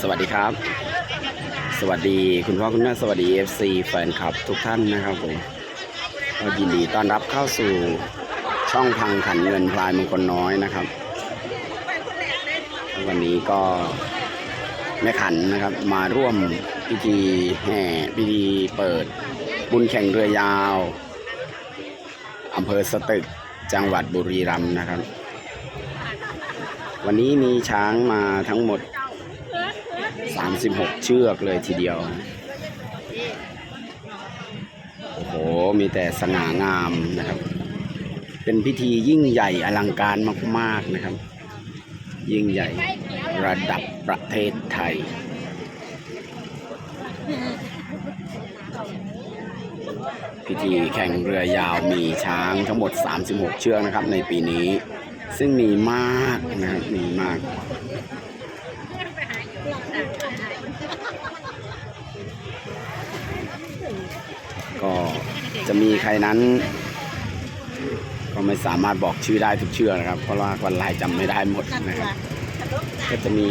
สวัสดีครับ สวัสดีคุณพ่อคุณแม่สวัสดี FC แฟนคลับทุกท่านนะครับผมก็ยินดีต้อนรับเข้าสู่ช่องพังขันเงินพลายมงคลน้อยนะครับ วันนี้ก็แม่ขันนะครับมาร่วมพิธีแห่พิธีเปิดบุญแข่งเรือยาวอำเภอสตึกจังหวัดบุรีรัมย์นะครับ วันนี้มีช้างมาทั้งหมด 36 เชือกเลยทีเดียว โอ้โห มีแต่สง่างามนะครับ เป็นพิธียิ่งใหญ่อลังการมาก ๆนะครับ ยิ่งใหญ่ระดับประเทศไทยพิธีแข่งเรือยาวมีช้างทั้งหมด 36 เชือกนะครับในปีนี้ ซึ่งมีมากนะครับมีมาก ก็จะมีใครนั้น ก็ไม่สามารถบอกชื่อได้ทุกเชื่อนะครับ เพราะว่าคนลายจำไม่ได้หมดนะครับ ก็จะมี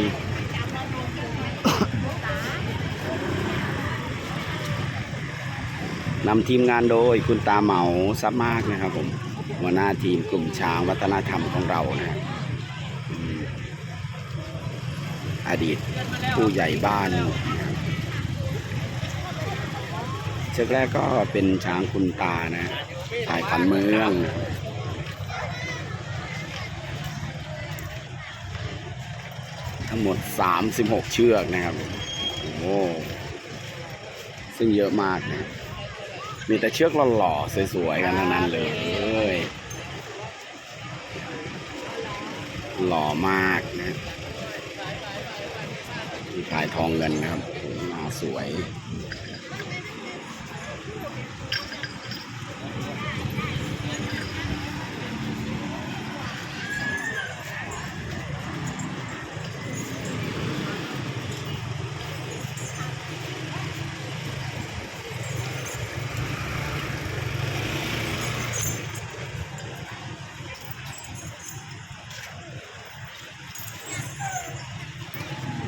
นำทีมงานโดยคุณตาเหมาซับมากนะครับผม หัวหน้าทีมกลุ่มช้างวัฒนธรรมของเรานะครับอดีตผู้ใหญ่บ้านนะครับเชือกแรกก็เป็นช้างคุณตานะสายพันเมืองทั้งหมด 36 เชือกนะครับ โอ้ซึ่งเยอะมากนะ มีแต่เชือกหล่อๆ สวยๆ กันทั้งนั้นเลย หล่อมากนะที่ขายทองเงินนะครับมาสวย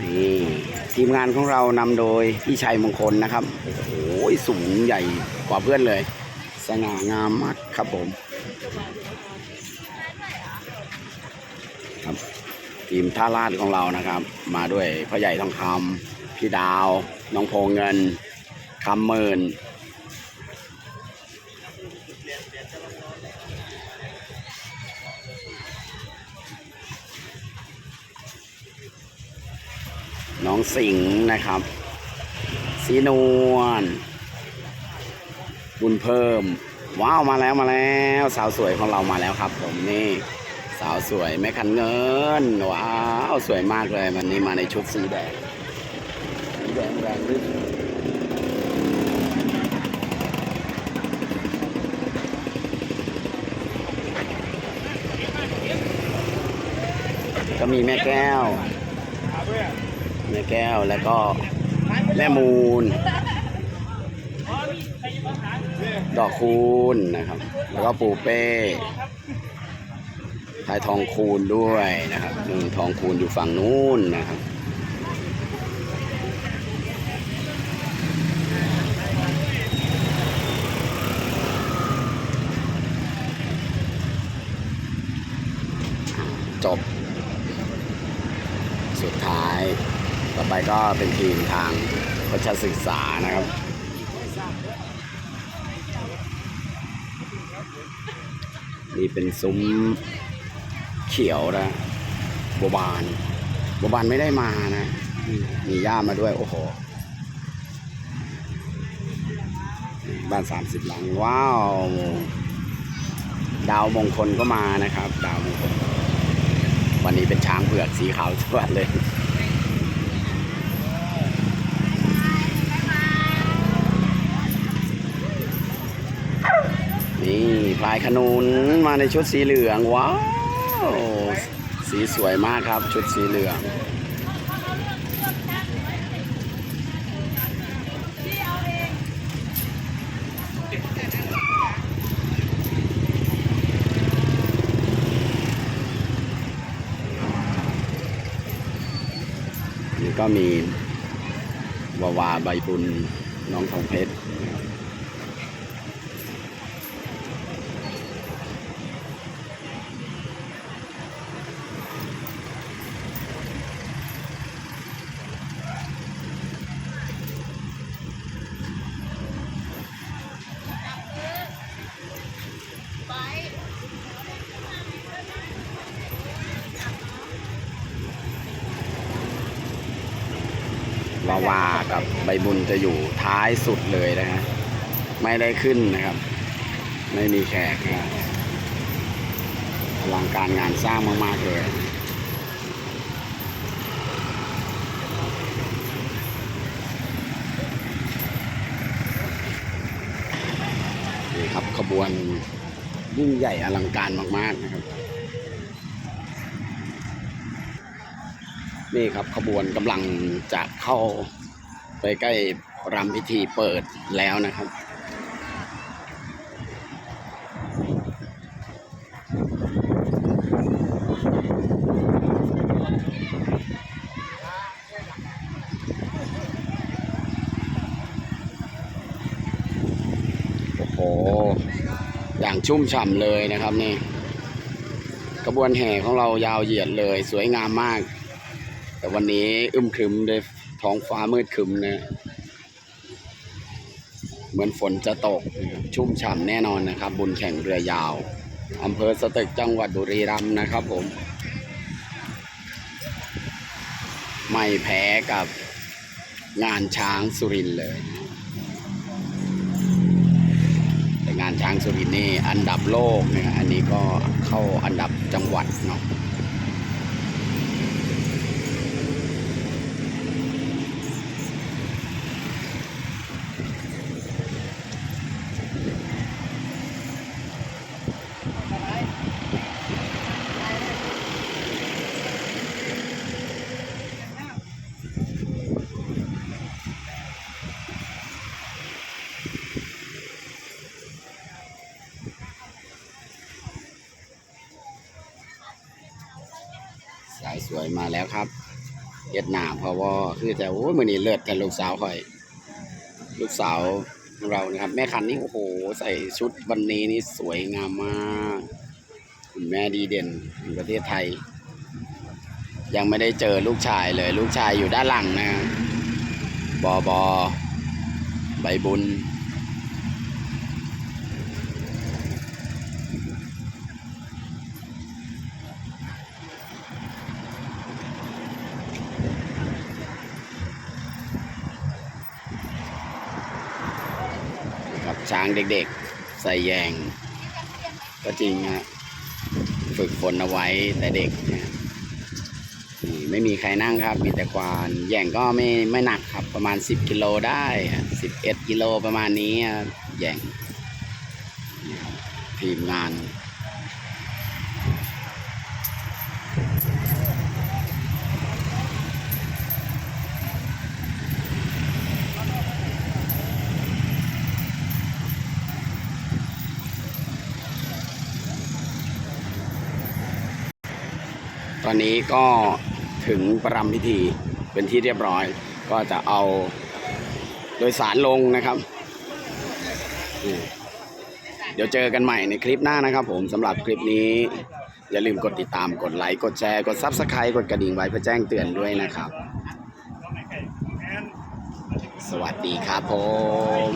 นี่ ทีมงานของเรานำโดยพี่ชัยมงคลนะครับ โอ้โหสูงใหญ่กว่าเพื่อนเลย สง่างามมากครับผมครับทีมท่าลาดของเรานะครับ มาด้วยพ่อใหญ่ทองคำพี่ดาว น้องโพเงินคำหมื่น น้องสิงห์นะครับ สีนวล บุญเพิ่ม ว้าวมาแล้วมาแล้ว สาวสวยของเรามาแล้วครับ ผมนี่สาวสวยแม่คันเงินว้าวสวยมากเลยวันนี้มาในชุดสีแดงสีแดงแรงฤทธิ์ก็มีแม่แก้ว แม่แก้วแล้วก็แม่มูล ดอกคูณนะครับ แล้วก็ปูเป้ทายทองคูณด้วยนะครับหนึ่งทองคูณอยู่ฝั่งนู้นนะครับ จบ สุดท้าย ต่อไป ก็เป็นทีมทางประชาศึกษานะครับ นี่เป็นซุ้มเขียวนะบัวบานบัวบานไม่ได้มานะ มีย่ามาด้วย โอ้โห บ้านสามสิบหลัง ว้าว ดาวมงคลก็มานะครับ ดาวมงคลวันนี้เป็นช้างเผือกสีขาวทุกวันเลย นี่ พลายขนุนมาในชุดสีเหลืองว้าวสีสวยมากครับชุดสีเหลืองนี่ก็มีวาวาใบบุญน้องทองเพชร วาวากับใบบุญจะอยู่ท้ายสุดเลยนะฮะไม่ได้ขึ้นนะครับ ไม่มีแขกนะอลังการงานสร้างมากๆเลยนี่ครับขบวนยิ่งใหญ่อลังการมากๆนะครับ นี่ครับขบวนกำลังจะเข้าไปใกล้รำพิธีเปิดแล้วนะครับโอ้โหอย่างชุ่มฉ่ำเลยนะครับนี่กระบวนแห่ของเรายาวเหยียดเลย สวยงามมาก แต่วันนี้อึมครึมด้วยท้องฟ้ามืดครึมนะ เหมือนฝนจะตกชุ่มฉ่ำแน่นอนนะครับ บุญแข่งเรือยาวอำเภอสตึกจังหวัดบุรีรัมย์นะครับผม ไม่แพ้กับงานช้างสุรินเลย แต่งานช้างสุรินนี่อันดับโลกเนี่ยอันนี้ก็เข้าอันดับจังหวัดเนาะ วยมาแล้วครับเย็ดหนาเพราะว่าคือจะโอ้ยมือนี้เลิศกันลูกสาวคอย ลูกสาวเรานะครับ แม่คันนี่โอ้โห ใส่ชุดวันนี้นี่สวยงามมากคุณแม่ดีเด่นแห่งประเทศไทย ยังไม่ได้เจอลูกชายเลย ลูกชายอยู่ด้านหลังนะบอบอใบบุญ กับช้างเด็กๆ ใส่แยง ก็จริงฮะฝึกฝนเอาไว้แต่เด็กนะนี่ไม่มีใครนั่งครับ มีแต่ควานแย่งก็ไม่ไม่หนักครับ ประมาณ 10 กิโลได้สิบเอ็ดกิโลประมาณนี้แย่งทีมงาน ตอนนี้ก็ถึงประรำพิธีเป็นที่เรียบร้อย ก็จะเอาโดยสารลงนะครับ เดี๋ยวเจอกันใหม่ในคลิปหน้านะครับผมสำหรับคลิปนี้ อย่าลืมกดติดตามกดไลค์กดแชร์กดซับสไครต์กดกระดิ่งไว้เพื่อแจ้งเตือนด้วยนะครับ สวัสดีครับผม